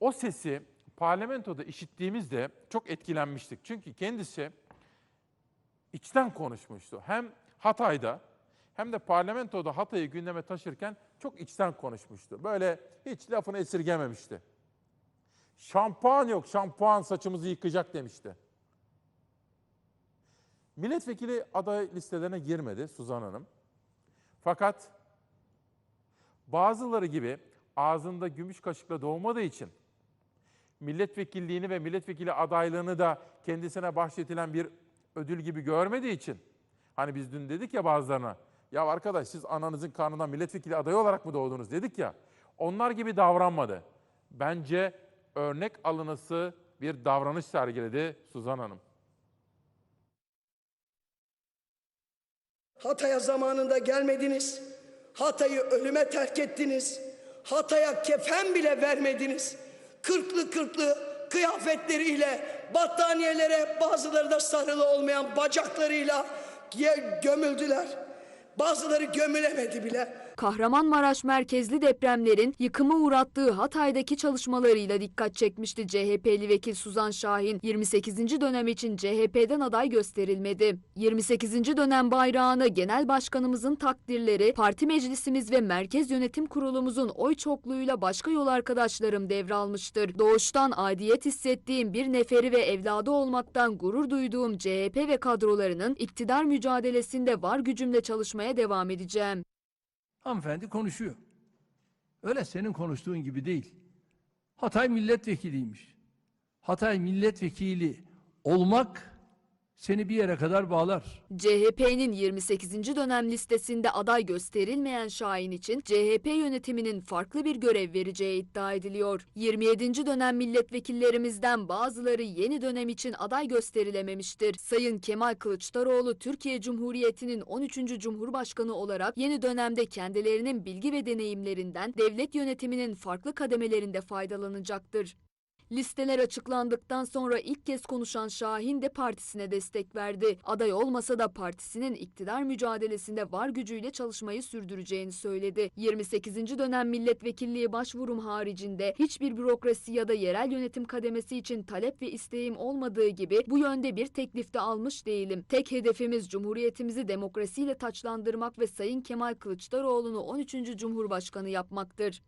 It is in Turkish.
O sesi parlamentoda işittiğimizde çok etkilenmiştik. Çünkü kendisi içten konuşmuştu. Hem Hatay'da hem de parlamentoda Hatay'ı gündeme taşırken çok içten konuşmuştu. Böyle hiç lafını esirgememişti. Şampuan yok, şampuan saçımızı yıkacak demişti. Milletvekili aday listelerine girmedi Suzan Hanım. Fakat bazıları gibi ağzında gümüş kaşıkla doğmadığı için milletvekilliğini ve milletvekili adaylığını da kendisine bahşetilen bir ödül gibi görmediği için hani biz dün dedik ya bazılarına ya arkadaş siz ananızın karnından milletvekili adayı olarak mı doğdunuz dedik ya onlar gibi davranmadı. Bence örnek alınısı bir davranış sergiledi Suzan Hanım. Hatay'a zamanında gelmediniz. Hatay'ı ölüme terk ettiniz. Hatay'a kefen bile vermediniz. Kırklı kırklı kıyafetleriyle, battaniyelere bazıları da sarılı olmayan bacaklarıyla gömüldüler. Bazıları gömülemedi bile. Kahramanmaraş merkezli depremlerin yıkıma uğrattığı Hatay'daki çalışmalarıyla dikkat çekmişti CHP'li vekil Suzan Şahin. 28. dönem için CHP'den aday gösterilmedi. 28. dönem bayrağını genel başkanımızın takdirleri, parti meclisimiz ve merkez yönetim kurulumuzun oy çokluğuyla başka yol arkadaşlarım devralmıştır. Doğuştan aidiyet hissettiğim bir neferi ve evladı olmaktan gurur duyduğum CHP ve kadrolarının iktidar mücadelesinde var gücümle çalışmaya devam edeceğim. Hanımefendi konuşuyor. Öyle senin konuştuğun gibi değil. Hatay milletvekiliymiş. Hatay milletvekili olmak seni bir yere kadar bağlar. CHP'nin 28. dönem listesinde aday gösterilmeyen Şahin için CHP yönetiminin farklı bir görev vereceği iddia ediliyor. 27. dönem milletvekillerimizden bazıları yeni dönem için aday gösterilememiştir. Sayın Kemal Kılıçdaroğlu Türkiye Cumhuriyeti'nin 13. Cumhurbaşkanı olarak yeni dönemde kendilerinin bilgi ve deneyimlerinden devlet yönetiminin farklı kademelerinde faydalanacaktır. Listeler açıklandıktan sonra ilk kez konuşan Şahin de partisine destek verdi. Aday olmasa da partisinin iktidar mücadelesinde var gücüyle çalışmayı sürdüreceğini söyledi. 28. dönem milletvekilliği başvurum haricinde hiçbir bürokrasi ya da yerel yönetim kademesi için talep ve isteğim olmadığı gibi bu yönde bir teklif de almış değilim. Tek hedefimiz Cumhuriyetimizi demokrasiyle taçlandırmak ve Sayın Kemal Kılıçdaroğlu'nu 13. Cumhurbaşkanı yapmaktır.